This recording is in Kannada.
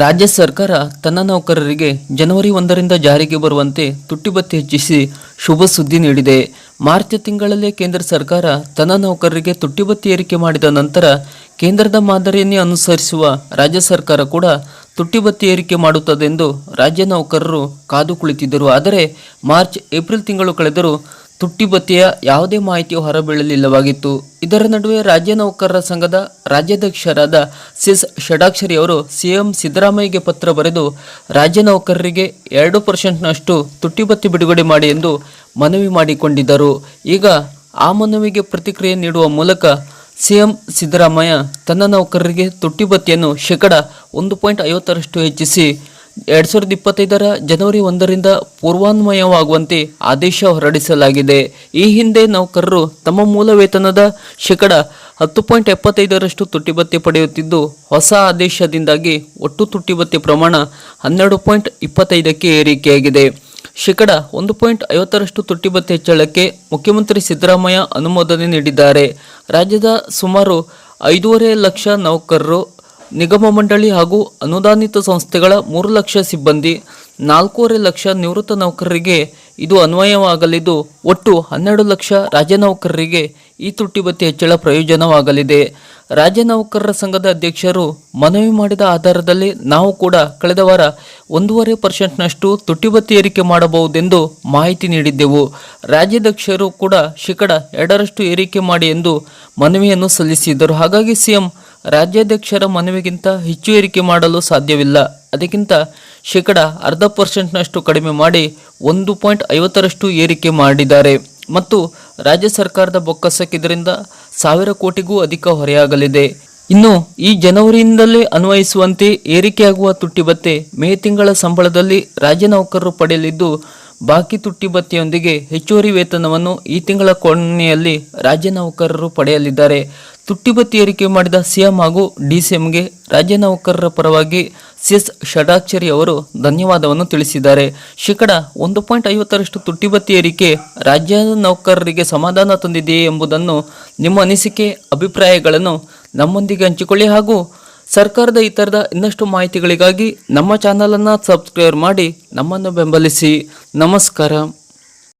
ರಾಜ್ಯ ಸರ್ಕಾರ ತನ್ನ ನೌಕರರಿಗೆ ಜನವರಿ ಒಂದರಿಂದ ಜಾರಿಗೆ ಬರುವಂತೆ ತುಟ್ಟಿಬತ್ತಿ ಹೆಚ್ಚಿಸಿ ಶುಭ ಸುದ್ದಿ ನೀಡಿದೆ. ಮಾರ್ಚ್ ತಿಂಗಳಲ್ಲೇ ಕೇಂದ್ರ ಸರ್ಕಾರ ತನ್ನ ನೌಕರರಿಗೆ ತುಟ್ಟಿಬತ್ತಿ ಏರಿಕೆ ಮಾಡಿದ ನಂತರ ಕೇಂದ್ರದ ಮಾದರಿಯನ್ನೇ ಅನುಸರಿಸುವ ರಾಜ್ಯ ಸರ್ಕಾರ ಕೂಡ ತುಟ್ಟಿಬತ್ತಿ ಏರಿಕೆ ಮಾಡುತ್ತದೆಂದು ರಾಜ್ಯ ನೌಕರರು ಕಾದು ಕುಳಿತಿದ್ದರು. ಆದರೆ ಮಾರ್ಚ್, ಏಪ್ರಿಲ್ ತಿಂಗಳು ಕಳೆದರೂ ತುಟ್ಟಿಭತ್ಯೆಯ ಯಾವುದೇ ಮಾಹಿತಿಯು ಹೊರಬೀಳಲಿಲ್ಲವಾಗಿತ್ತು ಇದರ ನಡುವೆ ರಾಜ್ಯ ನೌಕರರ ಸಂಘದ ರಾಜ್ಯಾಧ್ಯಕ್ಷರಾದ ಸಿಸ್ ಷಡಾಕ್ಷರಿ ಅವರು ಸಿಎಂ ಸಿದ್ದರಾಮಯ್ಯಗೆ ಪತ್ರ ಬರೆದು, ರಾಜ್ಯ ನೌಕರರಿಗೆ ಎರಡು ಪರ್ಸೆಂಟ್ನಷ್ಟು ತುಟ್ಟಿಬತ್ತಿ ಬಿಡುಗಡೆ ಮಾಡಿ ಎಂದು ಮನವಿ ಮಾಡಿಕೊಂಡಿದ್ದರು. ಈಗ ಆ ಮನವಿಗೆ ಪ್ರತಿಕ್ರಿಯೆ ನೀಡುವ ಮೂಲಕ ಸಿಎಂ ಸಿದ್ದರಾಮಯ್ಯ ತನ್ನ ನೌಕರರಿಗೆ ತುಟ್ಟಿಬತ್ತಿಯನ್ನು ಶೇಕಡ ಒಂದು ಪಾಯಿಂಟ್ ಐವತ್ತರಷ್ಟು ಹೆಚ್ಚಿಸಿ ಎರಡ್ ಸಾವಿರದ ಇಪ್ಪತ್ತೈದರ ಜನವರಿ ಒಂದರಿಂದ ಪೂರ್ವಾನ್ವಯವಾಗುವಂತೆ ಆದೇಶ ಹೊರಡಿಸಲಾಗಿದೆ. ಈ ಹಿಂದೆ ನೌಕರರು ತಮ್ಮ ಮೂಲ ವೇತನದ ಶೇಕಡ ಹತ್ತು ಪಾಯಿಂಟ್ ಎಪ್ಪತ್ತೈದರಷ್ಟು ತುಟ್ಟಿಭತ್ಯೆ ಪಡೆಯುತ್ತಿದ್ದು, ಹೊಸ ಆದೇಶದಿಂದಾಗಿ ಒಟ್ಟು ತುಟ್ಟಿಭತ್ಯೆ ಪ್ರಮಾಣ ಹನ್ನೆರಡು ಪಾಯಿಂಟ್ ಇಪ್ಪತ್ತೈದಕ್ಕೆ ಏರಿಕೆಯಾಗಿದೆ. ಶೇಕಡ ಒಂದು ಪಾಯಿಂಟ್ ಐವತ್ತರಷ್ಟು ತುಟ್ಟಿಭತ್ಯೆ ಹೆಚ್ಚಳಕ್ಕೆ ಮುಖ್ಯಮಂತ್ರಿ ಸಿದ್ದರಾಮಯ್ಯ ಅನುಮೋದನೆ ನೀಡಿದ್ದಾರೆ. ರಾಜ್ಯದ ಸುಮಾರು ಐದೂವರೆ ಲಕ್ಷ ನೌಕರರು ನಿಗಮ ಮಂಡಳಿ ಹಾಗೂ ಅನುದಾನಿತ ಸಂಸ್ಥೆಗಳ ಮೂರು ಲಕ್ಷ ಸಿಬ್ಬಂದಿ, ನಾಲ್ಕೂವರೆ ಲಕ್ಷ ನಿವೃತ್ತ ನೌಕರರಿಗೆ ಇದು ಅನ್ವಯವಾಗಲಿದ್ದು, ಒಟ್ಟು ಹನ್ನೆರಡು ಲಕ್ಷ ರಾಜ್ಯ ನೌಕರರಿಗೆ ಈ ತುಟ್ಟಿಬತ್ತಿ ಹೆಚ್ಚಳ ಪ್ರಯೋಜನವಾಗಲಿದೆ. ರಾಜ್ಯ ನೌಕರರ ಸಂಘದ ಅಧ್ಯಕ್ಷರು ಮನವಿ ಮಾಡಿದ ಆಧಾರದಲ್ಲಿ ನಾವು ಕೂಡ ಕಳೆದ ವಾರ ಒಂದೂವರೆ ಪರ್ಸೆಂಟ್ನಷ್ಟು ತುಟ್ಟಿಬತ್ತಿ ಏರಿಕೆ ಮಾಡಬಹುದೆಂದು ಮಾಹಿತಿ ನೀಡಿದ್ದೆವು. ರಾಜ್ಯಾಧ್ಯಕ್ಷರು ಕೂಡ ಶೇಕಡ ಎರಡರಷ್ಟು ಏರಿಕೆ ಮಾಡಿ ಎಂದು ಮನವಿಯನ್ನು ಸಲ್ಲಿಸಿದ್ದರು. ಹಾಗಾಗಿ ಸಿಎಂ ರಾಜ್ಯಾಧ್ಯಕ್ಷರ ಮನವಿಗಿಂತ ಹೆಚ್ಚು ಏರಿಕೆ ಮಾಡಲು ಸಾಧ್ಯವಿಲ್ಲ. ಅದಕ್ಕಿಂತ ಶೇಕಡ ಅರ್ಧ ಪರ್ಸೆಂಟ್ನಷ್ಟು ಕಡಿಮೆ ಮಾಡಿ ಒಂದು ಪಾಯಿಂಟ್ ಐವತ್ತರಷ್ಟು ಏರಿಕೆ ಮಾಡಿದ್ದಾರೆ. ಮತ್ತು ರಾಜ್ಯ ಸರ್ಕಾರದ ಬೊಕ್ಕಸಕ್ಕೆ ಇದರಿಂದ ಸಾವಿರ ಕೋಟಿಗೂ ಅಧಿಕ ಹೊರೆಯಾಗಲಿದೆ. ಇನ್ನು ಈ ಜನವರಿಯಿಂದಲೇ ಅನ್ವಯಿಸುವಂತೆ ಏರಿಕೆಯಾಗುವ ತುಟ್ಟಿಬತ್ತೆ ಮೇ ತಿಂಗಳ ಸಂಬಳದಲ್ಲಿ ರಾಜ್ಯ ನೌಕರರು ಪಡೆಯಲಿದ್ದು, ಬಾಕಿ ತುಟ್ಟಿಬತ್ತೆಯೊಂದಿಗೆ ಹೆಚ್ಚುವರಿ ವೇತನವನ್ನು ಈ ತಿಂಗಳ ಕೊನೆಯಲ್ಲಿ ರಾಜ್ಯ ನೌಕರರು ಪಡೆಯಲಿದ್ದಾರೆ. ತುಟ್ಟಿಭತ್ಯೆ ಏರಿಕೆ ಮಾಡಿದ ಸಿಎಂ ಹಾಗೂ ಡಿಸಿಎಂಗೆ ರಾಜ್ಯ ನೌಕರರ ಪರವಾಗಿ ಸಿಎಸ್ ಷಡಾಕ್ಷರಿ ಅವರು ಧನ್ಯವಾದವನ್ನು ತಿಳಿಸಿದ್ದಾರೆ. ಶೇಕಡ ಒಂದು ಪಾಯಿಂಟ್ ಐವತ್ತರಷ್ಟು ತುಟ್ಟಿಬತ್ತಿ ಏರಿಕೆ ರಾಜ್ಯ ನೌಕರರಿಗೆ ಸಮಾಧಾನ ತಂದಿದೆಯೇ ಎಂಬುದನ್ನು ನಿಮ್ಮ ಅನಿಸಿಕೆ, ಅಭಿಪ್ರಾಯಗಳನ್ನು ನಮ್ಮೊಂದಿಗೆ ಹಂಚಿಕೊಳ್ಳಿ ಹಾಗೂ ಸರ್ಕಾರದ ಇತರದ ಇನ್ನಷ್ಟು ಮಾಹಿತಿಗಳಿಗಾಗಿ ನಮ್ಮ ಚಾನಲನ್ನು ಸಬ್ಸ್ಕ್ರೈಬ್ ಮಾಡಿ ನಮ್ಮನ್ನು ಬೆಂಬಲಿಸಿ. ನಮಸ್ಕಾರ.